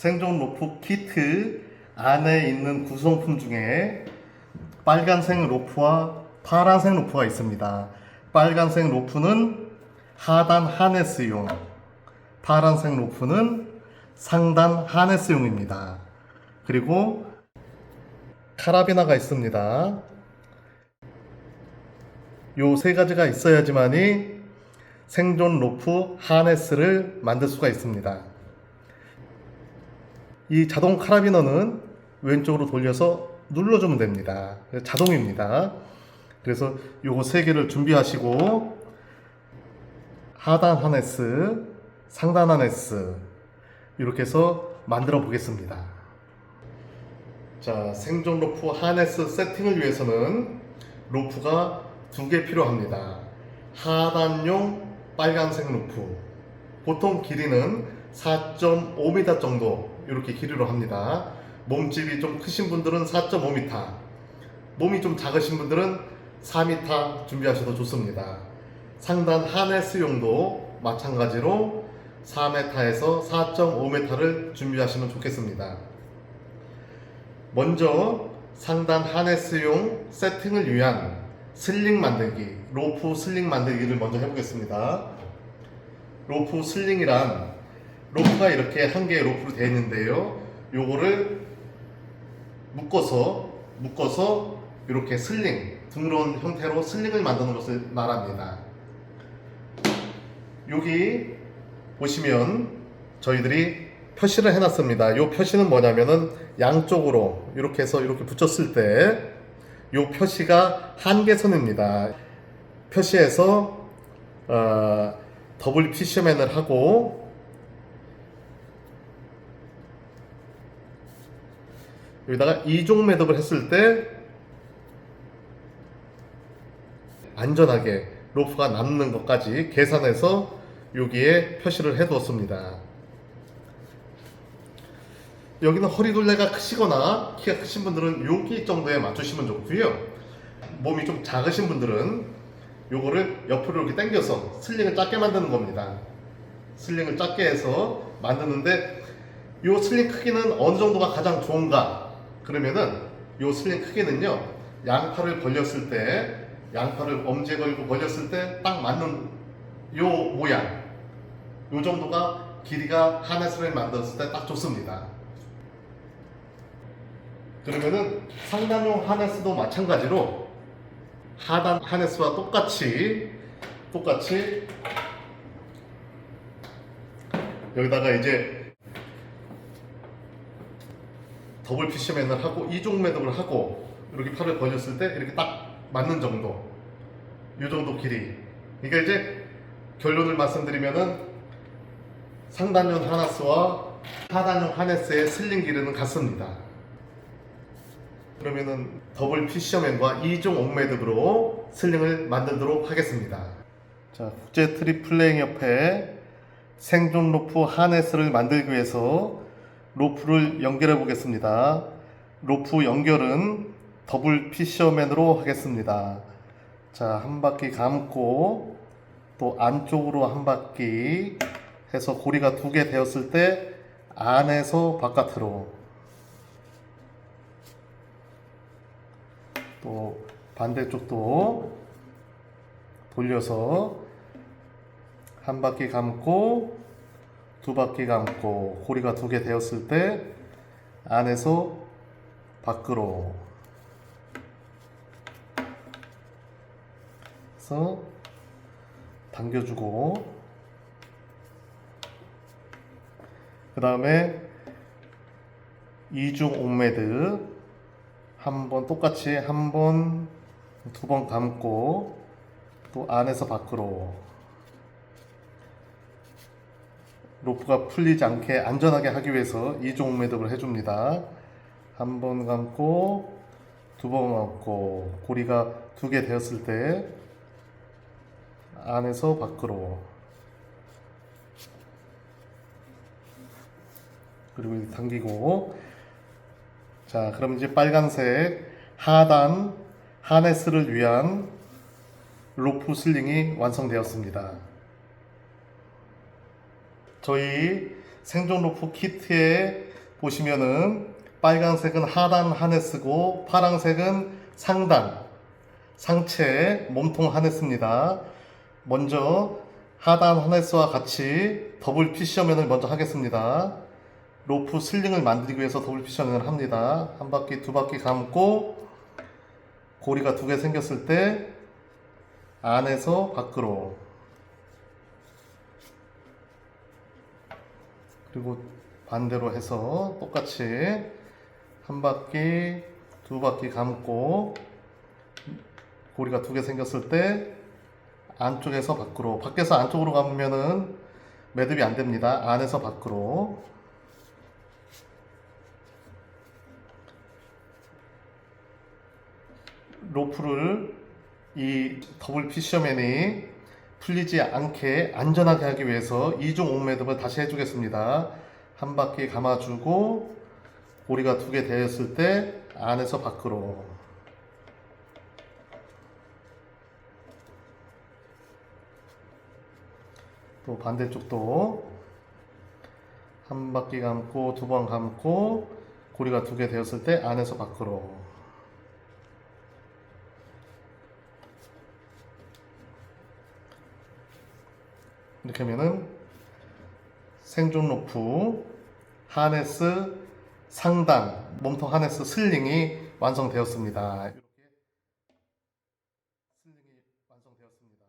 생존 로프 키트 안에 있는 구성품 중에 빨간색 로프와 파란색 로프가 있습니다. 빨간색 로프는 하단 하네스용, 파란색 로프는 상단 하네스용입니다. 그리고 카라비나가 있습니다. 요 세 가지가 있어야지만이 생존 로프 하네스를 만들 수가 있습니다. 이 자동 카라비너는 왼쪽으로 돌려서 눌러주면 됩니다. 자동입니다. 그래서 요거 세 개를 준비하시고 하단 하네스, 상단 하네스 이렇게 해서 만들어 보겠습니다. 자, 생존 로프 하네스 세팅을 위해서는 로프가 두 개 필요합니다. 하단용 빨간색 로프. 보통 길이는 4.5m 정도 이렇게 길이로 합니다. 몸집이 좀 크신 분들은 4.5m, 몸이 좀 작으신 분들은 4m 준비하셔도 좋습니다. 상단 하네스용도 마찬가지로 4m에서 4.5m를 준비하시면 좋겠습니다. 먼저 상단 하네스용 세팅을 위한 슬링 만들기, 로프 슬링 만들기를 먼저 해보겠습니다. 로프 슬링이란 로프가 이렇게 한 개의 로프로 되어 있는데요. 요거를 묶어서 묶어서 이렇게 슬링 둥그런 형태로 슬링을 만드는 것을 말합니다. 여기 보시면 저희들이 표시를 해놨습니다. 이 표시는 뭐냐면은 양쪽으로 이렇게 해서 이렇게 붙였을 때 이 표시가 한계선입니다. 표시에서 어, 더블 피셔맨을 하고 여기다가 이종 매듭을 했을 때 안전하게 로프가 남는 것까지 계산해서 여기에 표시를 해 두었습니다. 여기는 허리 둘레가 크시거나 키가 크신 분들은 여기 정도에 맞추시면 좋고요. 몸이 좀 작으신 분들은 요거를 옆으로 이렇게 당겨서 슬링을 작게 만드는 겁니다. 슬링을 작게 해서 만드는데 요 슬링 크기는 어느 정도가 가장 좋은가? 그러면은 요 슬링 크기는요. 양팔을 벌렸을 때 양팔을 엄지에 걸고 벌렸을 때 딱 맞는 요 모양 요 정도가 길이가 하네스를 만들었을 때 딱 좋습니다. 그러면은 상단용 하네스도 마찬가지로 하단 하네스와 똑같이 똑같이 여기다가 이제 더블 피셔맨을 하고 이종 매듭을 하고 이렇게 팔을 벌렸을 때 이렇게 딱 맞는 정도 이 정도 길이 이게 이제 결론을 말씀드리면은 상단용 하네스와 하단용 하네스의 슬링 길이는 같습니다. 그러면은 더블 피셔맨과 2종 옥매듭으로 슬링을 만들도록 하겠습니다. 자, 국제 트리플레잉 협회 생존 로프 하네스를 만들기 위해서 로프를 연결해 보겠습니다. 로프 연결은 더블 피셔맨으로 하겠습니다. 자, 한 바퀴 감고 또 안쪽으로 한 바퀴 해서 고리가 두 개 되었을 때 안에서 바깥으로 또 반대쪽도 돌려서 한 바퀴 감고 두 바퀴 감고 고리가 두 개 되었을 때 안에서 밖으로 해서 당겨주고 그 다음에 이중 옥매드 한번 똑같이 한 번 두 번 감고 또 안에서 밖으로 로프가 풀리지 않게 안전하게 하기 위해서 이종 매듭을 해줍니다. 한 번 감고 두 번 감고 고리가 두 개 되었을 때 안에서 밖으로 그리고 당기고 자 그럼 이제 빨간색 하단 하네스를 위한 로프 슬링이 완성되었습니다. 저희 생존 로프 키트에 보시면은 빨간색은 하단 하네스고 파란색은 상단 상체 몸통 하네스입니다. 먼저 하단 하네스와 같이 더블 피셔맨을 먼저 하겠습니다. 로프 슬링을 만들기 위해서 더블 피셔맨을 합니다. 한 바퀴 두 바퀴 감고 고리가 두 개 생겼을 때 안에서 밖으로 그리고 반대로 해서 똑같이 한 바퀴 두 바퀴 감고 고리가 두 개 생겼을 때 안쪽에서 밖으로 밖에서 안쪽으로 가면은 매듭이 안 됩니다. 안에서 밖으로 로프를 이 더블 피셔맨이 풀리지 않게 안전하게 하기 위해서 이중 옥매듭을 다시 해주겠습니다. 한 바퀴 감아주고 고리가 두 개 되었을 때 안에서 밖으로 또 반대쪽도 한 바퀴 감고 두 번 감고 고리가 두 개 되었을 때 안에서 밖으로 이렇게 하면은 생존 로프, 하네스, 상단, 몸통 하네스 슬링이 완성되었습니다. 이렇게 슬링이 완성되었습니다.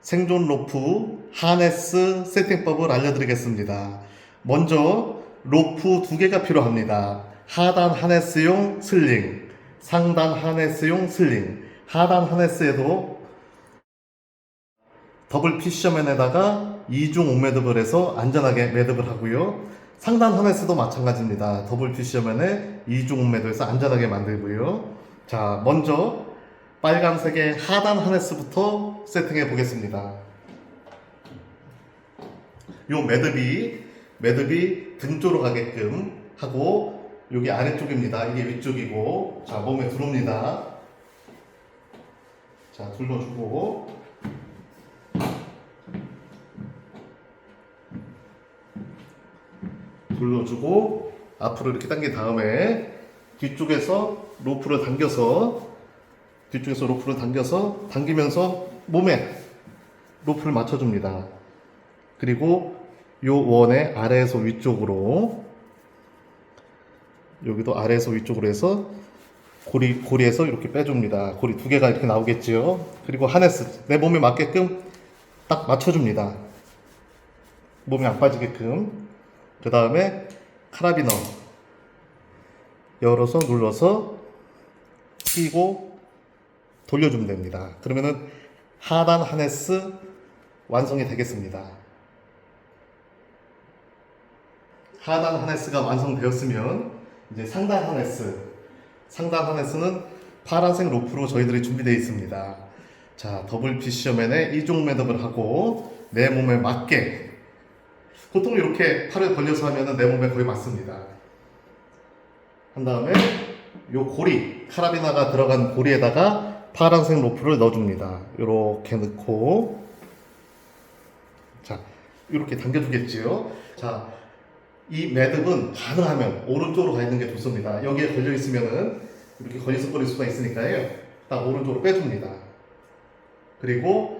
생존 로프, 하네스 세팅법을 알려드리겠습니다. 먼저 로프 두 개가 필요합니다. 하단 하네스용 슬링, 상단 하네스용 슬링. 하단 하네스에도 더블 피셔맨에다가 이중 옥매듭을 해서 안전하게 매듭을 하고요. 상단 하네스도 마찬가지입니다. 더블 피셔맨에 이중 옥매듭해서 안전하게 만들고요. 자, 먼저 빨간색의 하단 하네스부터 세팅해 보겠습니다. 요 매듭이 매듭이 등 쪽으로 가게끔 하고 여기 아래쪽입니다. 이게 위쪽이고 자 몸에 들어옵니다. 자 둘러주고 둘러주고 앞으로 이렇게 당긴 다음에 뒤쪽에서 로프를 당겨서 뒤쪽에서 로프를 당겨서 당기면서 몸에 로프를 맞춰줍니다. 그리고 요 원의 아래에서 위쪽으로 여기도 아래에서 위쪽으로 해서 고리 고리에서 이렇게 빼줍니다. 고리 두 개가 이렇게 나오겠지요. 그리고 하네스 내 몸에 맞게끔 딱 맞춰줍니다. 몸이 안 빠지게끔. 그 다음에 카라비너 열어서 눌러서 끼고 돌려주면 됩니다. 그러면은 하단 하네스 완성이 되겠습니다. 하단 하네스가 완성되었으면 이제 상단 하네스 상단 하네스는 파란색 로프로 저희들이 준비되어 있습니다. 자 더블 피셔맨에 이종 매듭을 하고 내 몸에 맞게 보통 이렇게 팔을 벌려서 하면은 내 몸에 거의 맞습니다. 한 다음에 요 고리 카라비나가 들어간 고리에다가 파란색 로프를 넣어줍니다. 이렇게 넣고 자 이렇게 당겨주겠지요. 자, 이 매듭은 가능하면 오른쪽으로 가 있는 게 좋습니다. 여기에 걸려 있으면은 이렇게 걸리적거릴 수가 있으니까요. 딱 오른쪽으로 빼줍니다. 그리고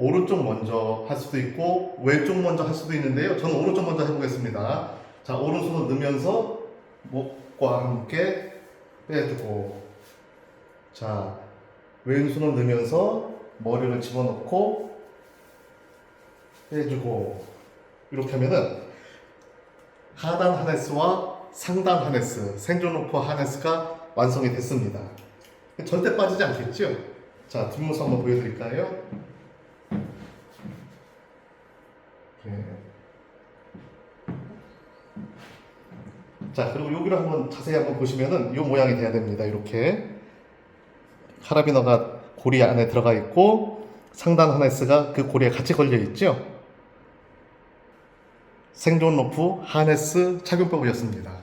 오른쪽 먼저 할 수도 있고 왼쪽 먼저 할 수도 있는데요. 저는 오른쪽 먼저 해보겠습니다. 자, 오른손을 넣으면서 목과 함께 빼주고 자, 왼손을 넣으면서 머리를 집어넣고 빼주고 이렇게 하면은 하단 하네스와 상단 하네스, 생존 로프 하네스가 완성이 됐습니다. 절대 빠지지 않겠죠? 자, 뒷모습 한번 보여드릴까요? 이렇게. 자, 그리고 여기를 한번 자세히 한번 보시면은 이 모양이 돼야 됩니다. 이렇게 카라비너가 고리 안에 들어가 있고 상단 하네스가 그 고리에 같이 걸려 있죠. 생존 로프 하네스 착용법이었습니다.